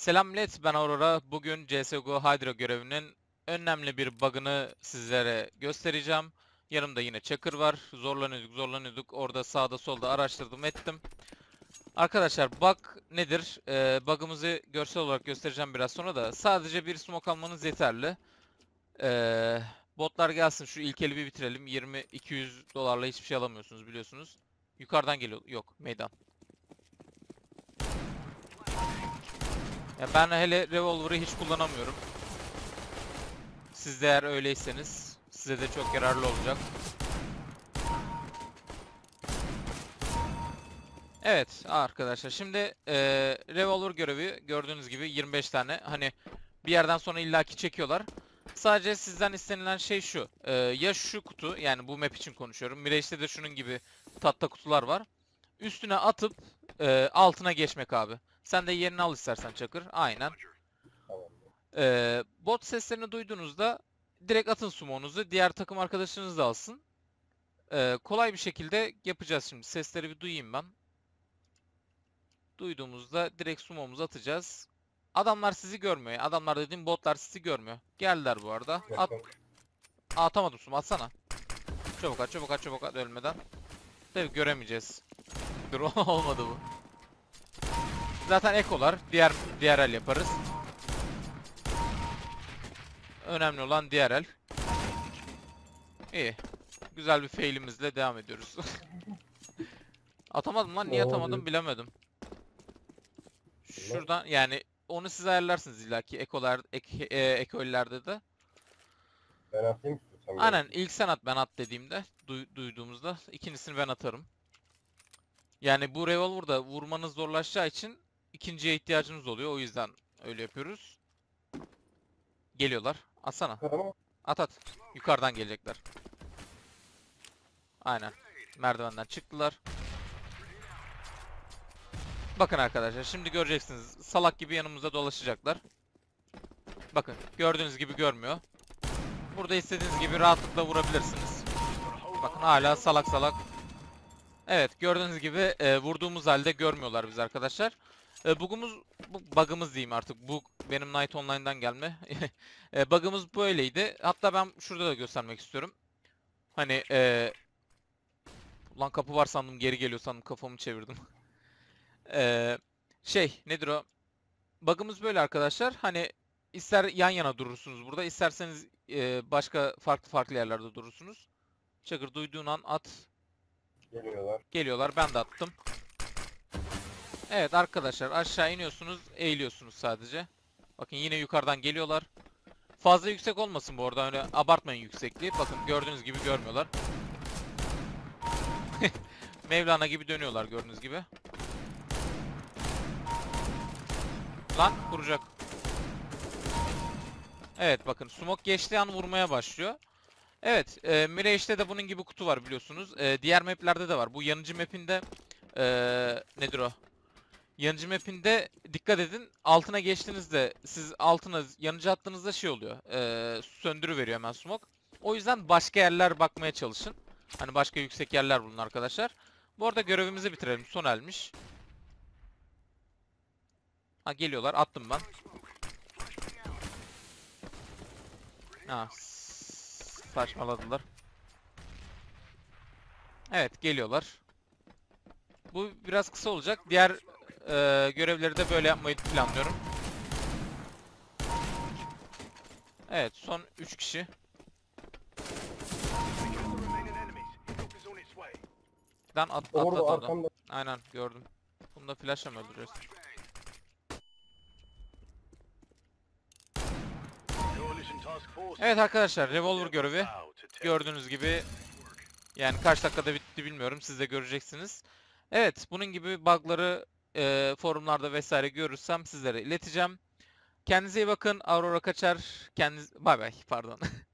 Selam millet, ben Aurora. Bugün CSGO Hydra görevinin önemli bir bug'ını sizlere göstereceğim. Yanımda yine Çakır var. Zorlanıyorduk, zorlanıyorduk. Orada sağda solda araştırdım, ettim. Arkadaşlar bug nedir? Ee, bug'ımızı görsel olarak göstereceğim biraz sonra da. Sadece bir smoke almanız yeterli. Ee, botlar gelsin, şu ilkeli bir bitirelim. 20-200 dolarla hiçbir şey alamıyorsunuz biliyorsunuz. Yukarıdan geliyor. Yok, meydan. Ya ben hele revolver'ı hiç kullanamıyorum. Siz de eğer öyleyseniz size de çok yararlı olacak. Evet arkadaşlar şimdi eee revolver görevi gördüğünüz gibi 25 tane hani bir yerden sonra illaki çekiyorlar. Sadece sizden istenilen şey şu. eee, ya şu kutu yani bu map için konuşuyorum. Mirage'de de şunun gibi tatlı kutular var. Üstüne atıp eee, altına geçmek abi. Sen de yerini al istersen Çakır. Aynen. Ee, bot seslerini duyduğunuzda direkt atın sumonuzu. Diğer takım arkadaşınız da alsın. Ee, kolay bir şekilde yapacağız şimdi. Sesleri bir duyayım ben. Duyduğumuzda direkt sumomuzu atacağız. Adamlar sizi görmüyor. Adamlar dediğim botlar sizi görmüyor. Geldiler bu arada. At. Aa, atamadım sumo atsana. Çabuk at çabuk at çabuk at ölmeden. Tabii göremeyeceğiz. Dur olmadı bu. Zaten ekolar. Diğer diğer el yaparız. Önemli olan diğer el. İyi. Güzel bir failimizle devam ediyoruz. atamadım lan. Niye atamadım bilemedim. Şuradan yani onu siz ayarlarsınız illaki ekolar ek, e, ekollerde de. Ben atayım istiyorsan. Aynen ilk sen at ben at dediğimde duy- duyduğumuzda ikincisini ben atarım. Yani bu revolver'da vurmanız zorlaşacağı için ikinciye ihtiyacımız oluyor. O yüzden öyle yapıyoruz. Geliyorlar. Atsana. Tamam. At at. Yukarıdan gelecekler. Aynen. Merdivenden çıktılar. Bakın arkadaşlar şimdi göreceksiniz. Salak gibi yanımızda dolaşacaklar. Bakın gördüğünüz gibi görmüyor. Burada istediğiniz gibi rahatlıkla vurabilirsiniz. Bakın hala salak salak. Evet gördüğünüz gibi e, vurduğumuz halde görmüyorlar biz arkadaşlar. E, bug'umuz, bu bug'ımız diyeyim artık. Bug benim Night Online'dan gelme. e, bug'ımız böyleydi. Hatta ben şurada da göstermek istiyorum. Hani e, Lan kapı var sandım geri geliyor sandım kafamı çevirdim. E, şey nedir o? Bug'ımız böyle arkadaşlar. Hani ister yan yana durursunuz burada. isterseniz e, başka farklı farklı yerlerde durursunuz. Çakır duyduğun an at. Geliyorlar. Geliyorlar. Ben de attım. Evet arkadaşlar aşağı iniyorsunuz. Eğiliyorsunuz sadece. Bakın yine yukarıdan geliyorlar. Fazla yüksek olmasın bu arada. Öyle abartmayın yüksekliği. Bakın gördüğünüz gibi görmüyorlar. Mevlana gibi dönüyorlar gördüğünüz gibi. Lan vuracak. Evet bakın smoke geçtiği an vurmaya başlıyor. Evet, e, Mirage'de de bunun gibi kutu var biliyorsunuz. E, diğer maplerde de var. Bu yanıcı map'inde e, nedir o? Yanıcı map'inde dikkat edin. Altına geçtiğinizde siz altına yanıcı attığınızda şey oluyor. E, söndürü veriyor hemen smoke. O yüzden başka yerler bakmaya çalışın. Hani başka yüksek yerler bulun arkadaşlar. Bu arada görevimizi bitirelim. Son elmiş. Ha geliyorlar. Attım ben. Ha. Saçmaladılar. Evet geliyorlar. Bu biraz kısa olacak. Diğer e, görevleri de böyle yapmayı planlıyorum. Evet son 3 kişi. Dan at, atladı Orada adam. arkamda. Aynen gördüm. Bunu da flash'la mı öldüreceğiz? Evet arkadaşlar revolver görevi gördüğünüz gibi yani kaç dakikada bitti bilmiyorum siz de göreceksiniz. Evet bunun gibi bug'ları e, forumlarda vesaire görürsem sizlere ileteceğim. Kendinize iyi bakın. Aurora kaçar. Kendiniz bay bay pardon.